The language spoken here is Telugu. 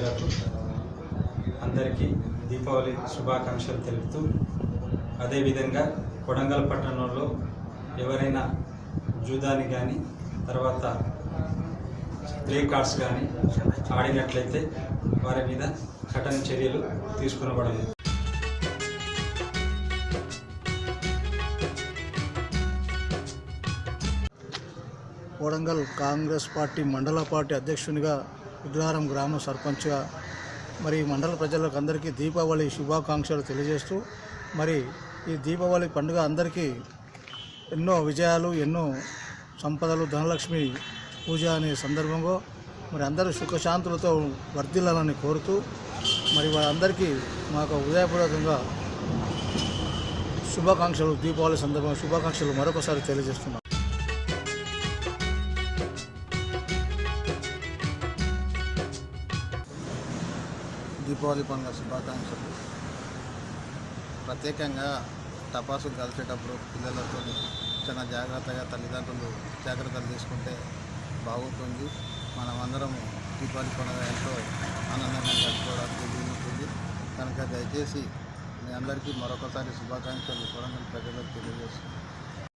ప్రజలకు అందరికీ దీపావళి శుభాకాంక్షలు తెలుపుతూ అదేవిధంగా కొడంగల్ పట్టణంలో ఎవరైనా జూదాని కానీ తర్వాత ప్లే కార్డ్స్ కానీ ఆడినట్లయితే వారి మీద కఠిన చర్యలు తీసుకునబడలేదు. వరంగల్ కాంగ్రెస్ పార్టీ మండల పార్టీ అధ్యక్షునిగా విగ్రహారం గ్రామ సర్పంచ్గా మరి మండల ప్రజలకు అందరికీ దీపావళి శుభాకాంక్షలు తెలియజేస్తూ మరి ఈ దీపావళి పండుగ అందరికీ ఎన్నో విజయాలు ఎన్నో సంపదలు ధనలక్ష్మి పూజ అనే సందర్భంగా మరి అందరూ సుఖశాంతులతో వర్ధిల్లాలని కోరుతూ మరి వాళ్ళందరికీ మాకు ఉదయపూర్వకంగా శుభాకాంక్షలు దీపావళి సందర్భంగా శుభాకాంక్షలు మరొకసారి తెలియజేస్తున్నాం. దీపావళి పండుగ శుభాకాంక్షలు. ప్రత్యేకంగా టపాసులు కలిసేటప్పుడు పిల్లలతో చాలా జాగ్రత్తగా తల్లిదండ్రులు జాగ్రత్తలు తీసుకుంటే బాగుంటుంది. మనమందరం దీపావళి పండుగ ఎంతో ఆనందంగా జరుపుకోవడానికి వీలుంటుంది. కనుక దయచేసి మీ అందరికీ మరొకసారి శుభాకాంక్షలు. కొడంగల్ ప్రజలకు తెలియజేస్తున్నాను.